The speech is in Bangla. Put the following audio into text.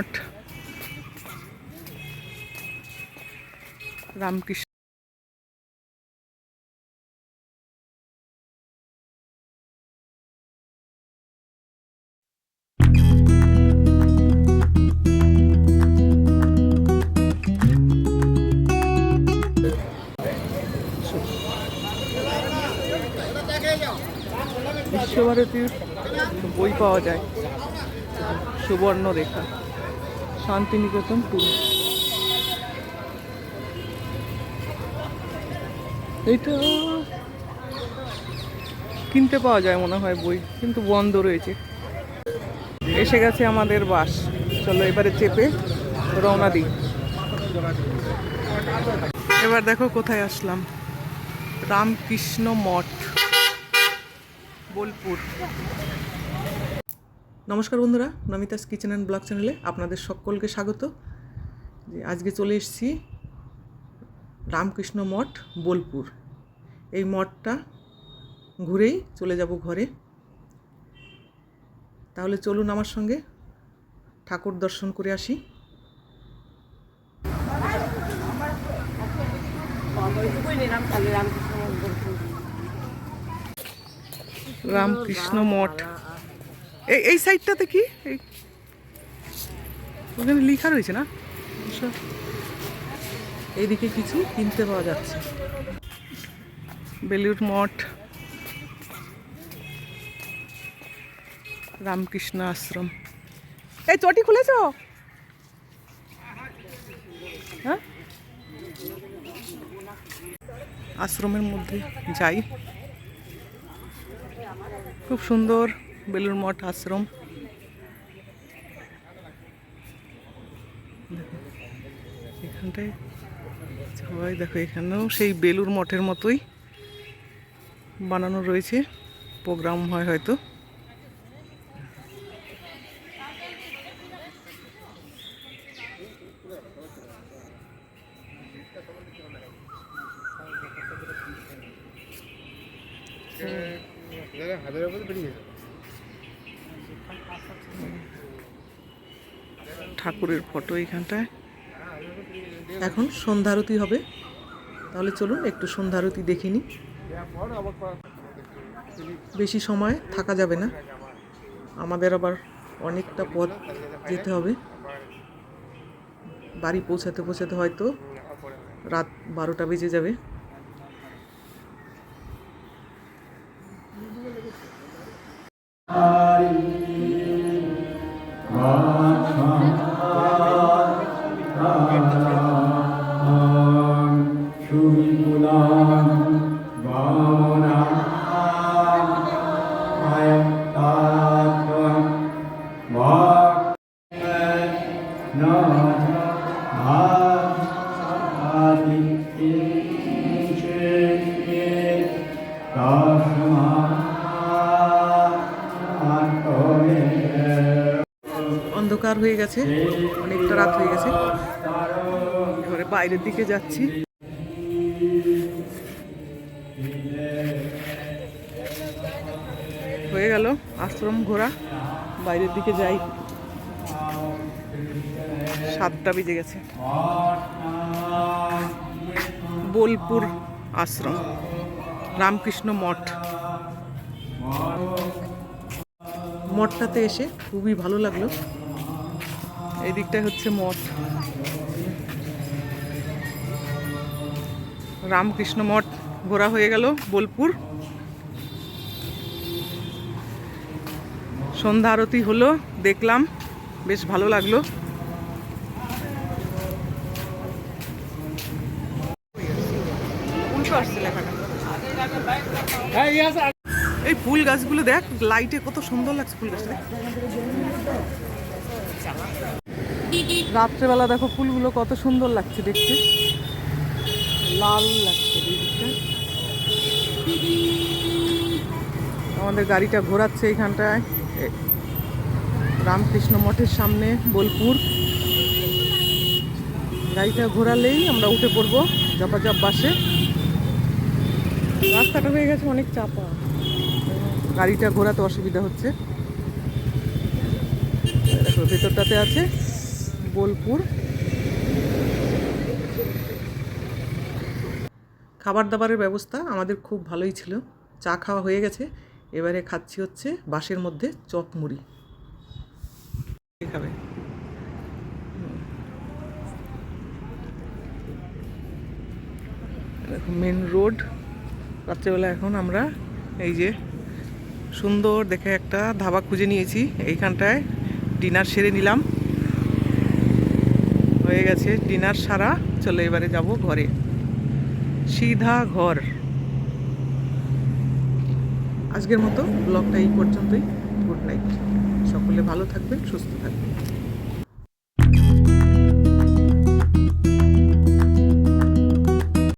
মঠ রামকৃষ্ণ। বিশ্বভারতীর বই পাওয়া যায়। সুবর্ণ রেখা শান্তিনিকেতন টু এইটা কিনতে পাওয়া যায় মনে হয় বই, কিন্তু বন্ধ রয়েছে। এসে গেছে আমাদের বাস। চলো এবারে চেপে রওনা দিই। এবার দেখো কোথায় আসলাম। রামকৃষ্ণ মঠ, বোলপুর। নমস্কার বন্ধুরা, নমিতাস কিচেন অ্যান্ড ব্লগ চ্যানেলে আপনাদের সকলকে স্বাগত। আজকে চলে এসেছি রামকৃষ্ণ মঠ, বোলপুর। এই মঠটা ঘুরেই চলে যাব ঘরে। তাহলে চলুন আমার সঙ্গে ঠাকুর দর্শন করে আসি। রামকৃষ্ণ মঠ। এই এই সাইডটাতে কি? ওখানে লেখা রয়েছে না। এইদিকে কিছু কিনতে পাওয়া যাচ্ছে। বেলুর মঠ। রামকৃষ্ণ আশ্রম। এই চটি খুলেছ? হ্যাঁ? আশ্রমের মধ্যে যাই। খুব সুন্দর। বেলুর মঠ আশ্রম এখানটায় সবাই দেখো এখানেও সেই বেলুর মঠের মতোই বানানো রয়েছে প্রোগ্রাম হয় হয়তো উপরে বেরিয়ে ঠাকুরের ফটো এইখানটায় এখন সন্ধ্যারতি হবে। তাহলে চলুন একটু সন্ধ্যারতি দেখে নিই। বেশি সময় থাকা যাবে না। আমাদের আবার অনেকটা পথ যেতে হবে। বাড়ি পৌঁছাতে পৌঁছাতে হয়তো রাত বারোটা বেজে যাবে। অন্ধকার হয়ে গেছে। অনেকটা রাত হয়ে গেছে। এবারে বাইরের দিকে যাচ্ছি। হয়ে গেল আশ্রম ঘোরা। বাইরের দিকে যাই। সাতটা বেজে গেছে। বোলপুর আশ্রম। রামকৃষ্ণ মঠ। মঠটাতে এসে খুবই ভালো লাগল। এই দিকটাই হচ্ছে মঠ। রামকৃষ্ণ মঠ ঘোরা হয়ে গেল বোলপুর। সন্ধ্যা আরতি হলো দেখলাম বেশ ভালো লাগল। লেখাটা? এই ফুল গাছগুলো দেখ লাইটে কত সুন্দর লাগছে ফুল গাছটা দেখ। রাত্রেবেলা দেখো ফুলগুলো কত সুন্দর লাগছে দেখতে। লাল লাগছে আমাদের গাড়িটা ঘোরাচ্ছে এইখানটায় রামকৃষ্ণ মঠের সামনে, বোলপুর। গাড়িটা ঘোরালেই আমরা উঠে পড়ব জপাজপ বাসে। রাস্তাটা হয়ে গেছে অনেক চাপা। গাড়িটা ঘোরাতে অসুবিধা হচ্ছে। ভেতরটাতে আছে। বোলপুর। খাবার দাবারের ব্যবস্থা আমাদের খুব ভালোই ছিল। চা খাওয়া হয়ে গেছে। এবারে খাচ্ছি হচ্ছে বাসের মধ্যে চপ মুড়ি। খাবে? মেন রোড রাত্রেবেলা এখন আমরা এই যে সুন্দর দেখে একটা ধাবা খুঁজে নিয়েছি। এইখানটায় ডিনার সেরে নিলাম। হয়ে গেছে, ডিনার সারা, চলে এবারে যাব ঘরে। সিধা ঘর। আজকের মতো ব্লগটা এই পর্যন্তই। গুড নাইট সকলে ভালো থাকবেন, সুস্থ থাকবেন।